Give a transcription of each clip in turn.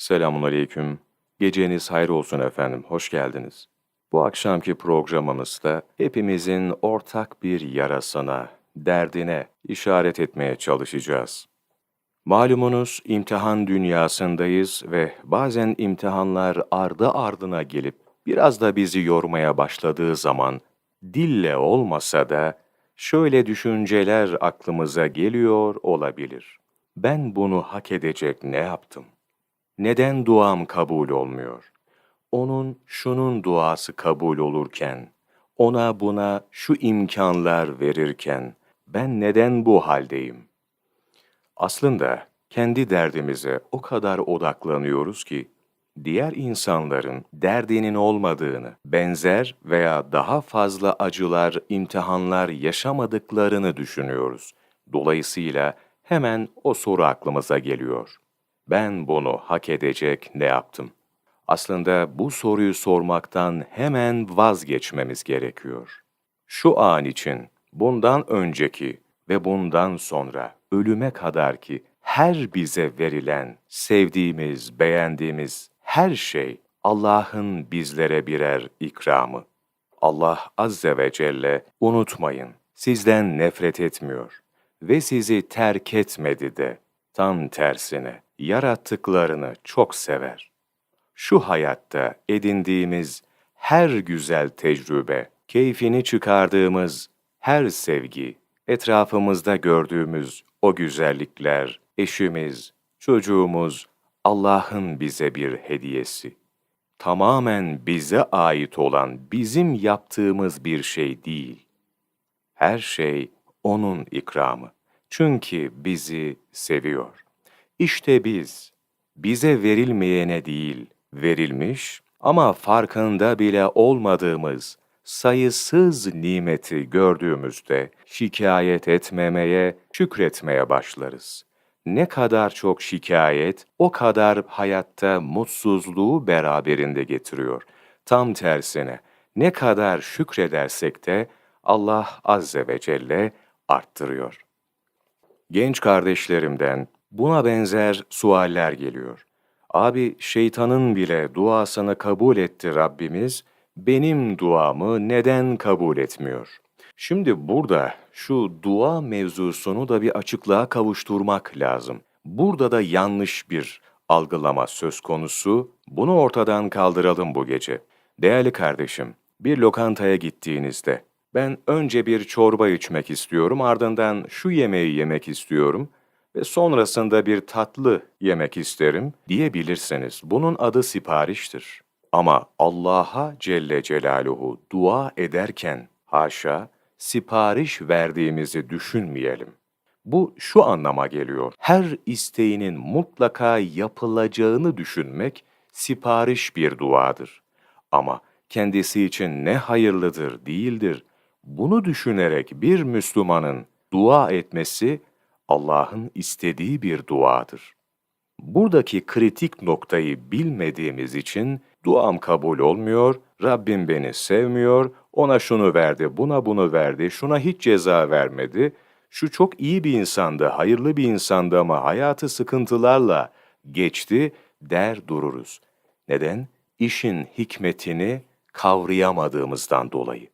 Selamun Aleyküm. Geceniz hayır olsun efendim, hoş geldiniz. Bu akşamki programımızda hepimizin ortak bir yarasına, derdine işaret etmeye çalışacağız. Malumunuz imtihan dünyasındayız ve bazen imtihanlar ardı ardına gelip biraz da bizi yormaya başladığı zaman dille olmasa da şöyle düşünceler aklımıza geliyor olabilir. Ben bunu hak edecek ne yaptım? Neden duam kabul olmuyor? Onun şunun duası kabul olurken, ona buna şu imkanlar verirken ben neden bu haldeyim? Aslında kendi derdimize o kadar odaklanıyoruz ki diğer insanların derdinin olmadığını, benzer veya daha fazla acılar, imtihanlar yaşamadıklarını düşünüyoruz. Dolayısıyla hemen o soru aklımıza geliyor. Ben bunu hak edecek ne yaptım? Aslında bu soruyu sormaktan hemen vazgeçmemiz gerekiyor. Şu an için bundan önceki ve bundan sonra ölüme kadar ki her bize verilen, sevdiğimiz, beğendiğimiz her şey Allah'ın bizlere birer ikramı. Allah Azze ve Celle unutmayın, sizden nefret etmiyor ve sizi terk etmedi de tam tersine yarattıklarını çok sever. Şu hayatta edindiğimiz her güzel tecrübe, keyfini çıkardığımız her sevgi, etrafımızda gördüğümüz o güzellikler, eşimiz, çocuğumuz, Allah'ın bize bir hediyesi. Tamamen bize ait olan bizim yaptığımız bir şey değil. Her şey O'nun ikramı. Çünkü bizi seviyor. İşte biz, bize verilmeyene değil, verilmiş ama farkında bile olmadığımız sayısız nimeti gördüğümüzde şikayet etmemeye, şükretmeye başlarız. Ne kadar çok şikayet, o kadar hayatta mutsuzluğu beraberinde getiriyor. Tam tersine, ne kadar şükredersek de Allah Azze ve Celle arttırıyor. Genç kardeşlerimden buna benzer sualler geliyor. Abi şeytanın bile duasını kabul etti Rabbimiz, benim duamı neden kabul etmiyor? Şimdi burada şu dua mevzusunu da bir açıklığa kavuşturmak lazım. Burada da yanlış bir algılama söz konusu. Bunu ortadan kaldıralım bu gece. Değerli kardeşim, bir lokantaya gittiğinizde ben önce bir çorba içmek istiyorum, ardından şu yemeği yemek istiyorum ve sonrasında bir tatlı yemek isterim diyebilirsiniz. Bunun adı sipariştir. Ama Allah'a Celle Celaluhu dua ederken haşa sipariş verdiğimizi düşünmeyelim. Bu şu anlama geliyor. Her isteğinin mutlaka yapılacağını düşünmek sipariş bir duadır. Ama kendisi için ne hayırlıdır değildir. Bunu düşünerek bir Müslümanın dua etmesi Allah'ın istediği bir duadır. Buradaki kritik noktayı bilmediğimiz için duam kabul olmuyor, Rabbim beni sevmiyor, ona şunu verdi, buna bunu verdi, şuna hiç ceza vermedi, şu çok iyi bir insandı, hayırlı bir insandı ama hayatı sıkıntılarla geçti der dururuz. Neden? İşin hikmetini kavrayamadığımızdan dolayı.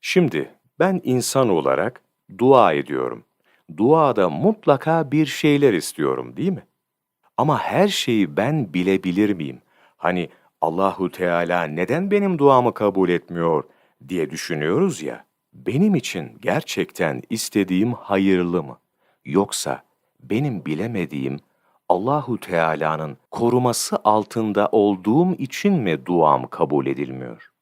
Şimdi ben insan olarak dua ediyorum. Duada mutlaka bir şeyler istiyorum değil mi? Ama her şeyi ben bilebilir miyim? Hani Allahu Teala neden benim duamı kabul etmiyor diye düşünüyoruz ya. Benim için gerçekten istediğim hayırlı mı? Yoksa benim bilemediğim Allahu Teala'nın koruması altında olduğum için mi duam kabul edilmiyor?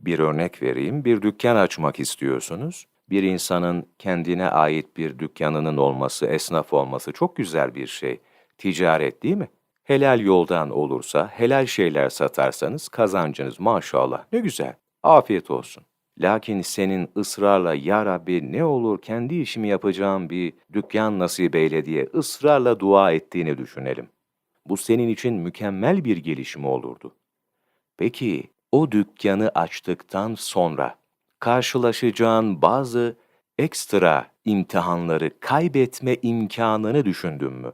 Bir örnek vereyim. Bir dükkan açmak istiyorsunuz. Bir insanın kendine ait bir dükkanının olması, esnaf olması çok güzel bir şey. Ticaret değil mi? Helal yoldan olursa, helal şeyler satarsanız kazancınız maşallah ne güzel. Afiyet olsun. Lakin senin ısrarla ya Rabbi ne olur kendi işimi yapacağım bir dükkan nasip eyle diye ısrarla dua ettiğini düşünelim. Bu senin için mükemmel bir gelişme olurdu. Peki o dükkanı açtıktan sonra karşılaşacağın bazı ekstra imtihanları kaybetme imkanını düşündün mü?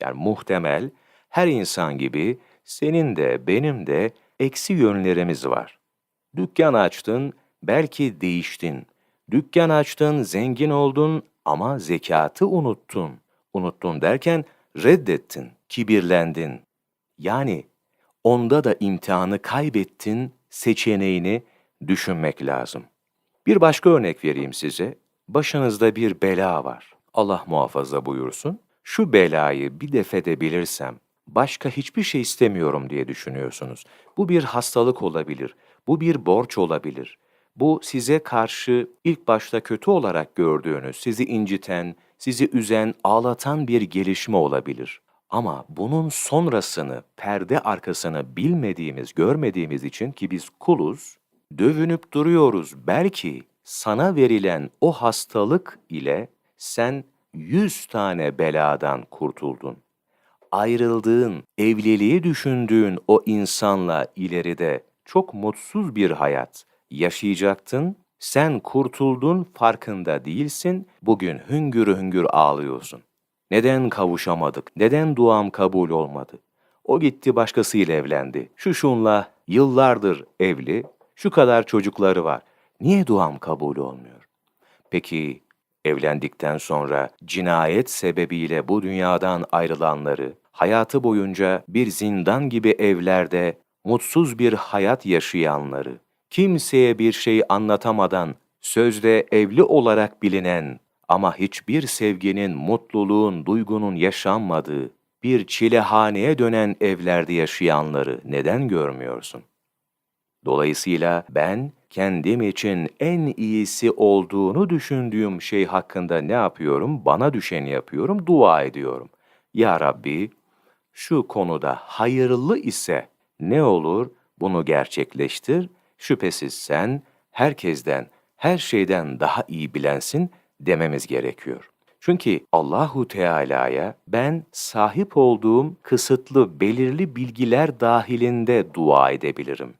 Yani muhtemel Her insan gibi senin de benim de eksi yönlerimiz var. Dükkan açtın, belki değiştin. Dükkan açtın, zengin oldun ama zekatı unuttun. Unuttun derken reddettin, kibirlendin. Yani onda da imtihanı kaybettin seçeneğini düşünmek lazım. Bir başka örnek vereyim size. Başınızda bir bela var. Allah muhafaza buyursun. Şu belayı bir defedebilirsem başka hiçbir şey istemiyorum diye düşünüyorsunuz. Bu bir hastalık olabilir. Bu bir borç olabilir. Bu size karşı ilk başta kötü olarak gördüğünüz, sizi inciten, sizi üzen, ağlatan bir gelişme olabilir. Ama bunun sonrasını, perde arkasını bilmediğimiz, görmediğimiz için ki biz kuluz, dövünüp duruyoruz. Belki sana verilen o hastalık ile sen yüz tane beladan kurtuldun. Ayrıldığın, evliliği düşündüğün o insanla ileride çok mutsuz bir hayat yaşayacaktın. Sen kurtuldun farkında değilsin. Bugün hüngür hüngür ağlıyorsun. Neden kavuşamadık? Neden duam kabul olmadı? O gitti başkasıyla evlendi. Şu şunla yıllardır evli, şu kadar çocukları var. Niye duam kabul olmuyor? Peki evlendikten sonra cinayet sebebiyle bu dünyadan ayrılanları, hayatı boyunca bir zindan gibi evlerde mutsuz bir hayat yaşayanları, kimseye bir şey anlatamadan sözde evli olarak bilinen ama hiçbir sevginin, mutluluğun, duygunun yaşanmadığı bir çilehaneye dönen evlerde yaşayanları neden görmüyorsun? Dolayısıyla ben kendim için en iyisi olduğunu düşündüğüm şey hakkında ne yapıyorum? Bana düşeni yapıyorum, dua ediyorum. Ya Rabbi, şu konuda hayırlı ise ne olur bunu gerçekleştir. Şüphesiz sen herkesten, her şeyden daha iyi bilensin dememiz gerekiyor. Çünkü Allahu Teala'ya ben sahip olduğum kısıtlı belirli bilgiler dahilinde dua edebilirim.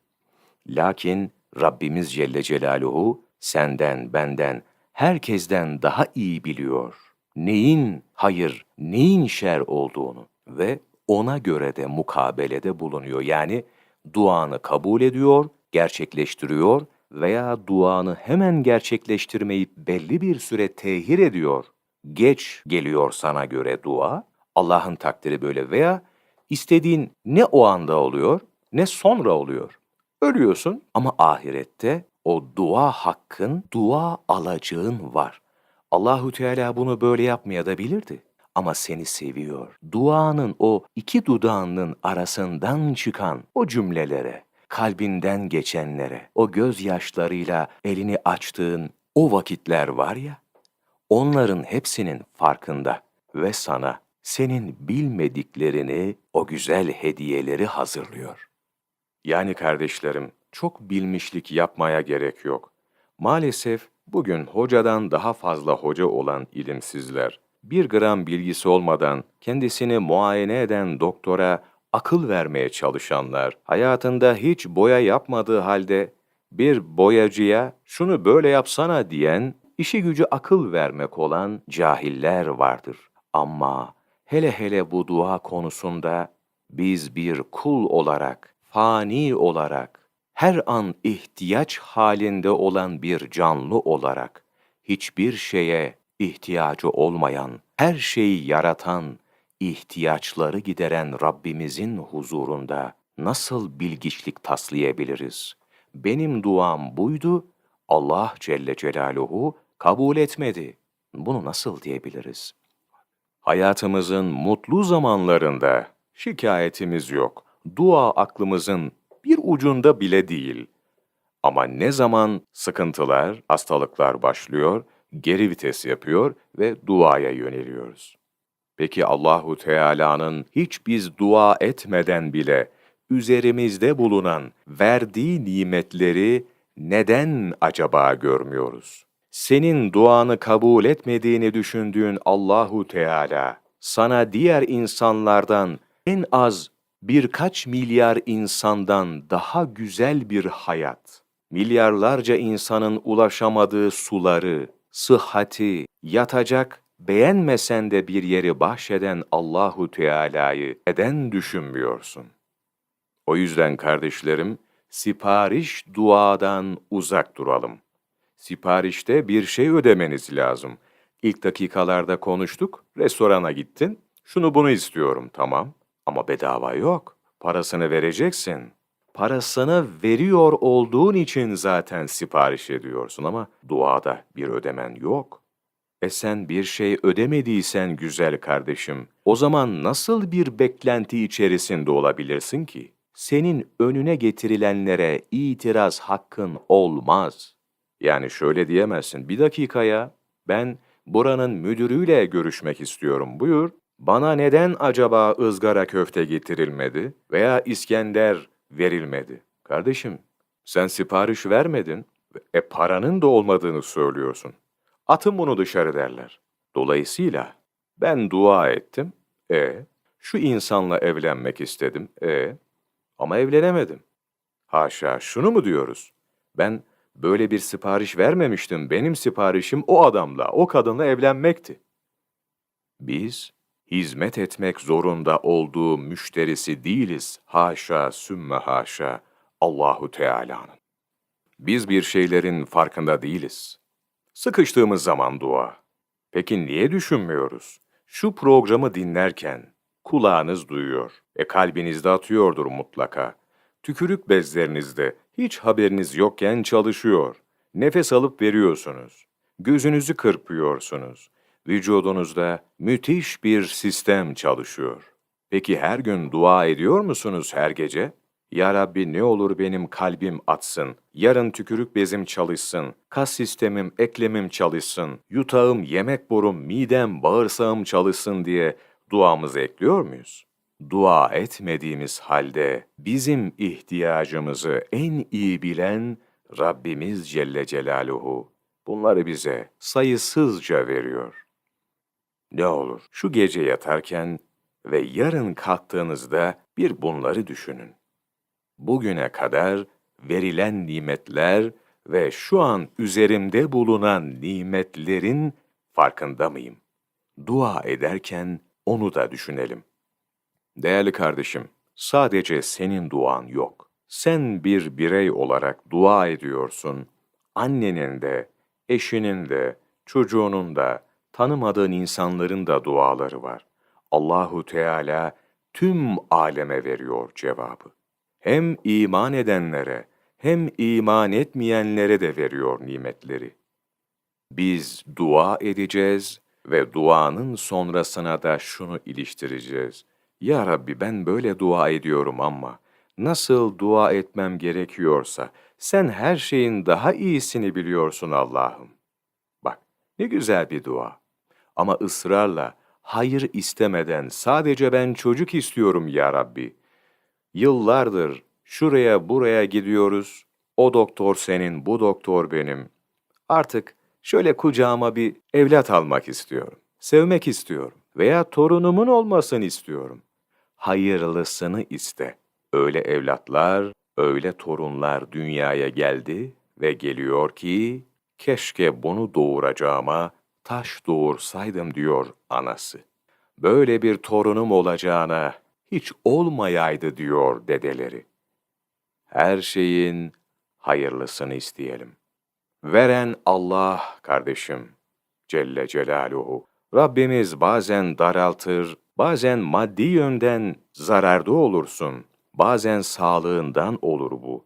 Lakin Rabbimiz Celle Celaluhu senden, benden, herkesten daha iyi biliyor. Neyin hayır, neyin şer olduğunu ve ona göre de mukabelede bulunuyor. Yani duanı kabul ediyor, gerçekleştiriyor veya duanı hemen gerçekleştirmeyip belli bir süre tehir ediyor. Geç geliyor sana göre dua, Allah'ın takdiri böyle veya istediğin ne o anda oluyor ne sonra oluyor. Ölüyorsun ama ahirette o dua hakkın, dua alacağın var. Allahu Teala bunu böyle yapmaya da bilirdi. Ama seni seviyor. Duanın o iki dudağının arasından çıkan o cümlelere, kalbinden geçenlere, o gözyaşlarıyla elini açtığın o vakitler var ya, onların hepsinin farkında ve sana senin bilmediklerini, o güzel hediyeleri hazırlıyor. Yani kardeşlerim, çok bilmişlik yapmaya gerek yok. Maalesef bugün hocadan daha fazla hoca olan ilimsizler, bir gram bilgisi olmadan kendisini muayene eden doktora akıl vermeye çalışanlar, hayatında hiç boya yapmadığı halde bir boyacıya şunu böyle yapsana diyen, işi gücü akıl vermek olan cahiller vardır. Ama hele hele bu dua konusunda biz bir kul olarak, fani olarak, her an ihtiyaç halinde olan bir canlı olarak, hiçbir şeye ihtiyacı olmayan, her şeyi yaratan, ihtiyaçları gideren Rabbimizin huzurunda nasıl bilgiçlik taslayabiliriz? Benim duam buydu, Allah Celle Celaluhu kabul etmedi. Bunu nasıl diyebiliriz? Hayatımızın mutlu zamanlarında şikayetimiz yok. Dua aklımızın bir ucunda bile değil. Ama ne zaman sıkıntılar, hastalıklar başlıyor, geri vites yapıyor ve duaya yöneliyoruz. Peki Allahu Teala'nın hiç biz dua etmeden bile üzerimizde bulunan verdiği nimetleri neden acaba görmüyoruz? Senin duanı kabul etmediğini düşündüğün Allahu Teala sana diğer insanlardan en az birkaç milyar insandan daha güzel bir hayat, milyarlarca insanın ulaşamadığı suları, sıhhati, yatacak beğenmesen de bir yeri bahşeden Allahu Teala'yı neden düşünmüyorsun? O yüzden kardeşlerim, sipariş duadan uzak duralım. Siparişte bir şey ödemeniz lazım. İlk dakikalarda konuştuk, restorana gittin, şunu bunu istiyorum tamam ama bedava yok. Parasını vereceksin. Parasını veriyor olduğun için zaten sipariş ediyorsun ama duada bir ödemen yok. E sen bir şey ödemediysen güzel kardeşim, o zaman nasıl bir beklenti içerisinde olabilirsin ki? Senin önüne getirilenlere itiraz hakkın olmaz. Yani şöyle diyemezsin, bir dakikaya ben buranın müdürüyle görüşmek istiyorum buyur. Bana neden acaba ızgara köfte getirilmedi veya İskender verilmedi? Kardeşim, sen sipariş vermedin, e paranın da olmadığını söylüyorsun. Atın bunu dışarı derler. Dolayısıyla ben dua ettim, e şu insanla evlenmek istedim, e ama evlenemedim. Haşa şunu mu diyoruz? Ben böyle bir sipariş vermemiştim. Benim siparişim o adamla, o kadınla evlenmekti. Biz hizmet etmek zorunda olduğu müşterisi değiliz. Haşa sümme haşa Allahu Teala'nın. Biz bir şeylerin farkında değiliz. Sıkıştığımız zaman dua. Peki niye düşünmüyoruz? Şu programı dinlerken kulağınız duyuyor. E kalbinizde atıyordur mutlaka. Tükürük bezlerinizde hiç haberiniz yokken çalışıyor. Nefes alıp veriyorsunuz. Gözünüzü kırpıyorsunuz. Vücudunuzda müthiş bir sistem çalışıyor. Peki her gün dua ediyor musunuz her gece? Ya Rabbi ne olur benim kalbim atsın, yarın tükürük bezim çalışsın, kas sistemim, eklemim çalışsın, yutağım, yemek borum, midem, bağırsağım çalışsın diye duamızı ekliyor muyuz? Dua etmediğimiz halde bizim ihtiyacımızı en iyi bilen Rabbimiz Celle Celaluhu bunları bize sayısızca veriyor. Ne olur şu gece yatarken ve yarın kalktığınızda bir bunları düşünün. Bugüne kadar verilen nimetler ve şu an üzerimde bulunan nimetlerin farkında mıyım? Dua ederken onu da düşünelim. Değerli kardeşim, sadece senin duan yok. Sen bir birey olarak dua ediyorsun. Annenin de, eşinin de, çocuğunun da, tanımadığın insanların da duaları var. Allahu Teala tüm aleme veriyor cevabı. Hem iman edenlere hem iman etmeyenlere de veriyor nimetleri. Biz dua edeceğiz ve duanın sonrasına da şunu iliştireceğiz. Ya Rabbi ben böyle dua ediyorum ama nasıl dua etmem gerekiyorsa sen her şeyin daha iyisini biliyorsun Allah'ım. Bak ne güzel bir dua. Ama ısrarla hayır istemeden sadece ben çocuk istiyorum ya Rabbi. Yıllardır şuraya buraya gidiyoruz. O doktor senin, bu doktor benim. Artık şöyle kucağıma bir evlat almak istiyorum. Sevmek istiyorum veya torunumun olmasını istiyorum. Hayırlısını iste. Öyle evlatlar, öyle torunlar dünyaya geldi ve geliyor ki keşke bunu doğuracağıma taş doğursaydım diyor anası. Böyle bir torunum olacağına hiç olmayaydı diyor dedeleri. Her şeyin hayırlısını isteyelim. Veren Allah kardeşim Celle Celaluhu. Rabbimiz bazen daraltır, bazen maddi yönden zararda olursun, bazen sağlığından olur bu.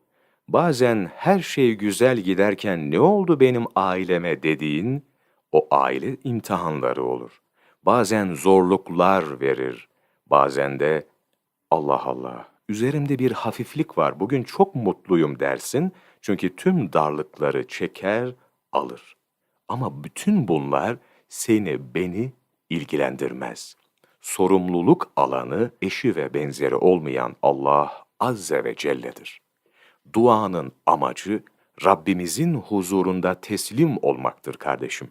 Bazen her şey güzel giderken ne oldu benim aileme dediğin, o aile imtihanları olur. Bazen zorluklar verir, bazen de Allah Allah, üzerimde bir hafiflik var, bugün çok mutluyum dersin, çünkü tüm darlıkları çeker, alır. Ama bütün bunlar seni, beni ilgilendirmez. Sorumluluk alanı eşi ve benzeri olmayan Allah Azze ve Celle'dir. Duanın amacı Rabbimizin huzurunda teslim olmaktır kardeşim.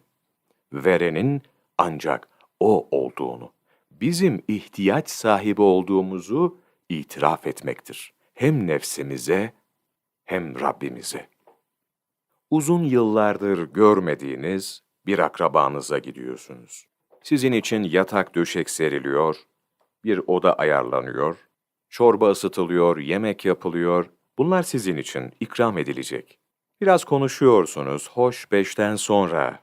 Verenin ancak O olduğunu, bizim ihtiyaç sahibi olduğumuzu itiraf etmektir. Hem nefsimize hem Rabbimize. Uzun yıllardır görmediğiniz bir akrabanıza gidiyorsunuz. Sizin için yatak döşek seriliyor, bir oda ayarlanıyor, çorba ısıtılıyor, yemek yapılıyor. Bunlar sizin için ikram edilecek. Biraz konuşuyorsunuz, hoş beşten sonra.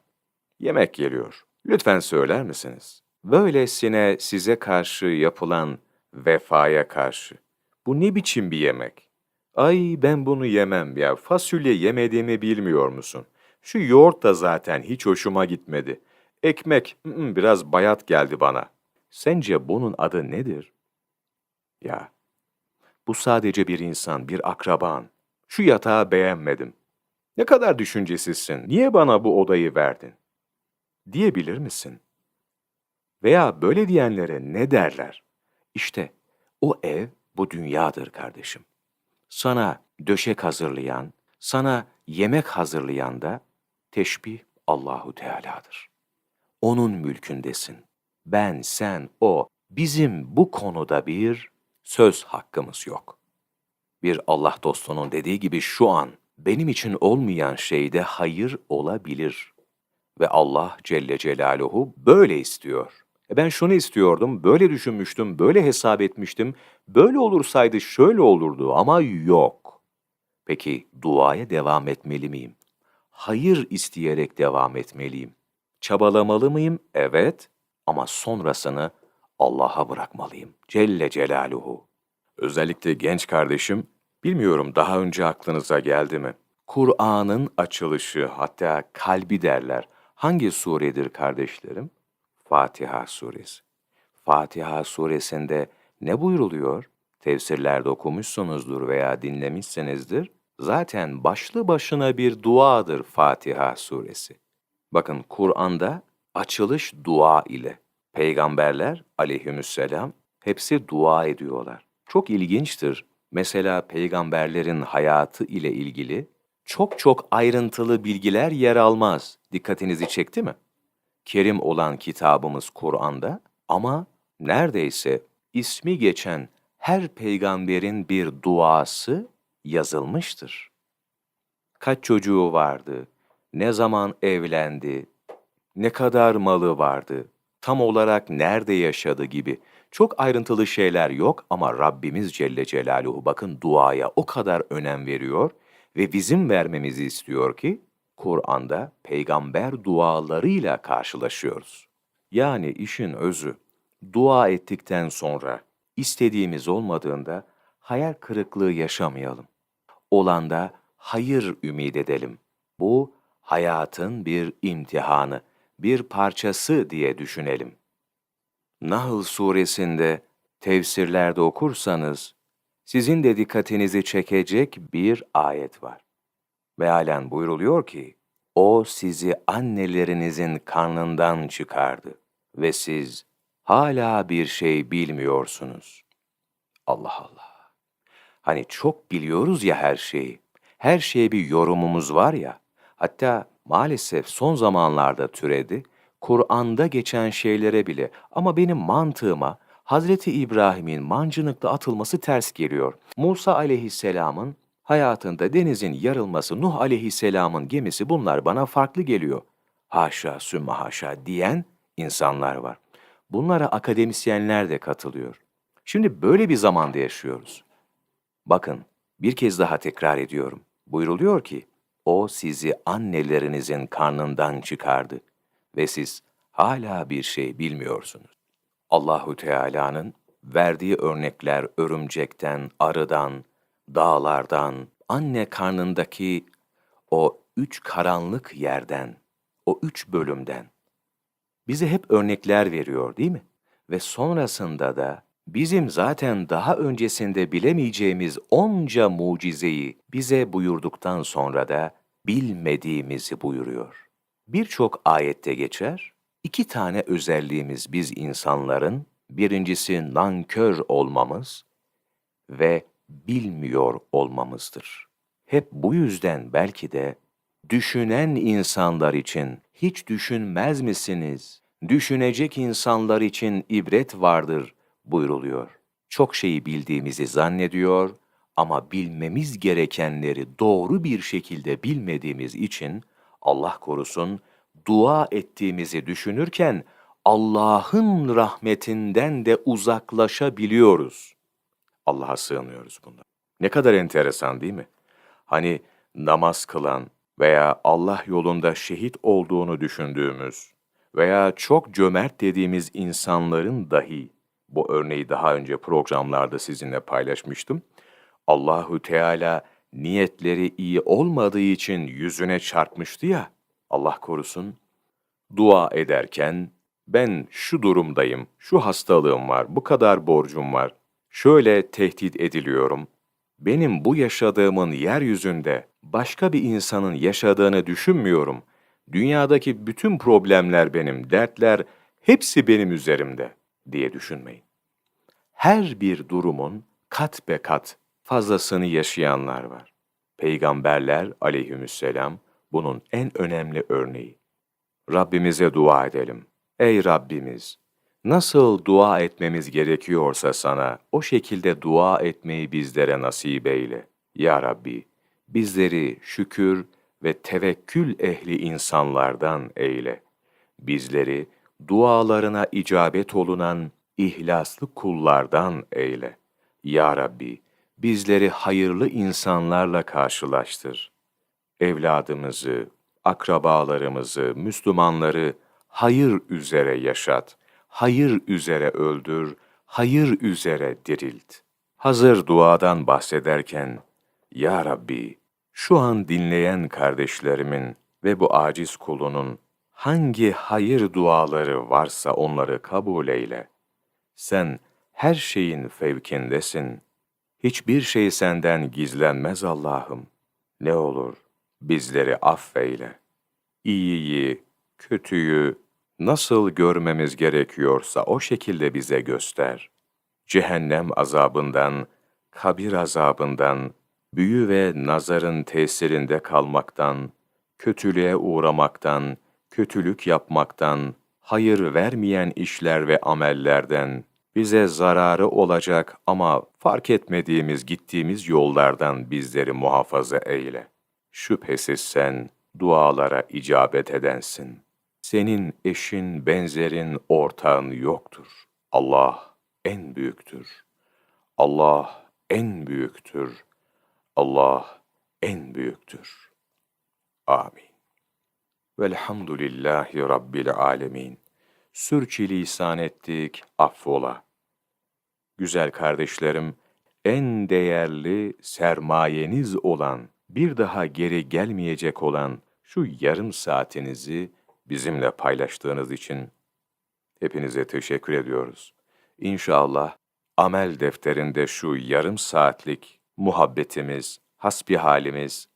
Yemek geliyor. Lütfen söyler misiniz? Böylesine size karşı yapılan vefaya karşı. Bu ne biçim bir yemek? Ay ben bunu yemem ya. Fasulye yemediğimi bilmiyor musun? Şu yoğurt da zaten hiç hoşuma gitmedi. Ekmek biraz bayat geldi bana. Sence bunun adı nedir? Ya, bu sadece bir insan, bir akraban. Şu yatağı beğenmedim. Ne kadar düşüncesizsin, niye bana bu odayı verdin? Diyebilir misin? Veya böyle diyenlere ne derler? İşte o ev bu dünyadır kardeşim. Sana döşek hazırlayan, sana yemek hazırlayan da teşbih Allahu Teala'dır. Onun mülkündesin. Ben, sen, o, bizim bu konuda bir söz hakkımız yok. Bir Allah dostunun dediği gibi şu an benim için olmayan şeyde hayır olabilir. Ve Allah Celle Celaluhu böyle istiyor. E ben şunu istiyordum, böyle düşünmüştüm, böyle hesap etmiştim, böyle olursaydı şöyle olurdu ama yok. Peki duaya devam etmeli miyim? Hayır isteyerek devam etmeliyim. Çabalamalı mıyım? Evet. Ama sonrasını Allah'a bırakmalıyım. Celle Celaluhu. Özellikle genç kardeşim, bilmiyorum daha önce aklınıza geldi mi? Kur'an'ın açılışı, hatta kalbi derler. Hangi suredir kardeşlerim? Fatiha suresi. Fatiha suresinde ne buyruluyor? Tefsirlerde okumuşsunuzdur veya dinlemişsinizdir. Zaten başlı başına bir duadır Fatiha suresi. Bakın Kur'an'da açılış dua ile. Peygamberler aleyhisselam hepsi dua ediyorlar. Çok ilginçtir. Mesela peygamberlerin hayatı ile ilgili çok çok ayrıntılı bilgiler yer almaz. Dikkatinizi çekti mi? Kerim olan kitabımız Kur'an'da ama neredeyse ismi geçen her peygamberin bir duası yazılmıştır. Kaç çocuğu vardı, ne zaman evlendi, ne kadar malı vardı, tam olarak nerede yaşadı gibi çok ayrıntılı şeyler yok ama Rabbimiz Celle Celaluhu bakın duaya o kadar önem veriyor ve bizim vermemizi istiyor ki Kur'an'da peygamber dualarıyla karşılaşıyoruz. Yani işin özü, dua ettikten sonra istediğimiz olmadığında hayal kırıklığı yaşamayalım. Olanda hayır ümit edelim. Bu hayatın bir imtihanı, bir parçası diye düşünelim. Nahl suresinde tefsirlerde okursanız sizin de dikkatinizi çekecek bir ayet var. Mealen buyruluyor ki, O sizi annelerinizin karnından çıkardı ve siz hala bir şey bilmiyorsunuz. Allah Allah. Hani çok biliyoruz ya her şeyi. Her şeye bir yorumumuz var ya. Hatta maalesef son zamanlarda türedi. Kur'an'da geçen şeylere bile ama benim mantığıma Hazreti İbrahim'in mancınıkla atılması ters geliyor. Musa aleyhisselamın hayatında denizin yarılması, Nuh aleyhisselamın gemisi bunlar bana farklı geliyor. Haşa sümme haşa diyen insanlar var. Bunlara akademisyenler de katılıyor. Şimdi böyle bir zamanda yaşıyoruz. Bakın bir kez daha tekrar ediyorum. Buyruluyor ki, o sizi annelerinizin karnından çıkardı ve siz hala bir şey bilmiyorsunuz. Allahu Teala'nın verdiği örnekler örümcekten, arıdan, dağlardan, anne karnındaki o üç karanlık yerden, o üç bölümden bize hep örnekler veriyor değil mi? Ve sonrasında da bizim zaten daha öncesinde bilemeyeceğimiz onca mucizeyi bize buyurduktan sonra da bilmediğimizi buyuruyor. Birçok ayette geçer, iki tane özelliğimiz biz insanların, birincisi nankör olmamız ve bilmiyor olmamızdır. Hep bu yüzden belki de düşünen insanlar için hiç düşünmez misiniz? Düşünecek insanlar için ibret vardır buyruluyor. Çok şeyi bildiğimizi zannediyor ama bilmemiz gerekenleri doğru bir şekilde bilmediğimiz için Allah korusun dua ettiğimizi düşünürken Allah'ın rahmetinden de uzaklaşabiliyoruz. Allah'a sığınıyoruz bunda. Ne kadar enteresan değil mi? Hani namaz kılan veya Allah yolunda şehit olduğunu düşündüğümüz veya çok cömert dediğimiz insanların dahi, bu örneği daha önce programlarda sizinle paylaşmıştım. Allahü Teala niyetleri iyi olmadığı için yüzüne çarpmıştı ya, Allah korusun. Dua ederken ben şu durumdayım, şu hastalığım var, bu kadar borcum var, şöyle tehdit ediliyorum. Benim bu yaşadığımın yeryüzünde başka bir insanın yaşadığını düşünmüyorum. Dünyadaki bütün problemler benim, dertler hepsi benim üzerimde diye düşünmeyin. Her bir durumun kat be kat fazlasını yaşayanlar var. Peygamberler aleyhisselam bunun en önemli örneği. Rabbimize dua edelim. Ey Rabbimiz! Nasıl dua etmemiz gerekiyorsa sana, o şekilde dua etmeyi bizlere nasip eyle. Ya Rabbi, bizleri şükür ve tevekkül ehli insanlardan eyle. Bizleri dualarına icabet olunan ihlaslı kullardan eyle. Ya Rabbi, bizleri hayırlı insanlarla karşılaştır. Evladımızı, akrabalarımızı, Müslümanları hayır üzere yaşat, hayır üzere öldür, hayır üzere dirilt. Hazır duadan bahsederken, Ya Rabbi, şu an dinleyen kardeşlerimin ve bu aciz kulunun hangi hayır duaları varsa onları kabul eyle. Sen her şeyin fevkindesin. Hiçbir şey senden gizlenmez Allah'ım. Ne olur bizleri affeyle. İyiyi, kötüyü nasıl görmemiz gerekiyorsa o şekilde bize göster. Cehennem azabından, kabir azabından, büyü ve nazarın tesirinde kalmaktan, kötülüğe uğramaktan, kötülük yapmaktan, hayır vermeyen işler ve amellerden, bize zararı olacak ama fark etmediğimiz gittiğimiz yollardan bizleri muhafaza eyle. Şüphesiz sen dualara icabet edensin. Senin eşin, benzerin, ortağın yoktur. Allah en büyüktür. Allah en büyüktür. Allah en büyüktür. Amin. Velhamdülillahi Rabbil alemin. Sürçülisan ettik, affola. Güzel kardeşlerim, en değerli sermayeniz olan, bir daha geri gelmeyecek olan şu yarım saatinizi bizimle paylaştığınız için hepinize teşekkür ediyoruz. İnşallah amel defterinde şu yarım saatlik muhabbetimiz, hasbihalimiz,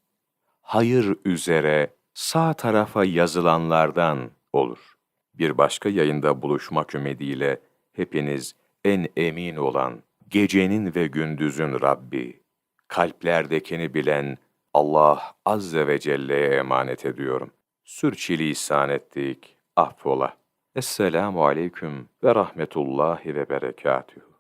hayır üzere sağ tarafa yazılanlardan olur. Bir başka yayında buluşmak ümidiyle hepiniz en emin olan, gecenin ve gündüzün Rabbi, kalplerdekini bilen Allah Azze ve Celle'ye emanet ediyorum. Sürçülisan ettik, affola. Esselamu aleyküm ve rahmetullahi ve berekatühü.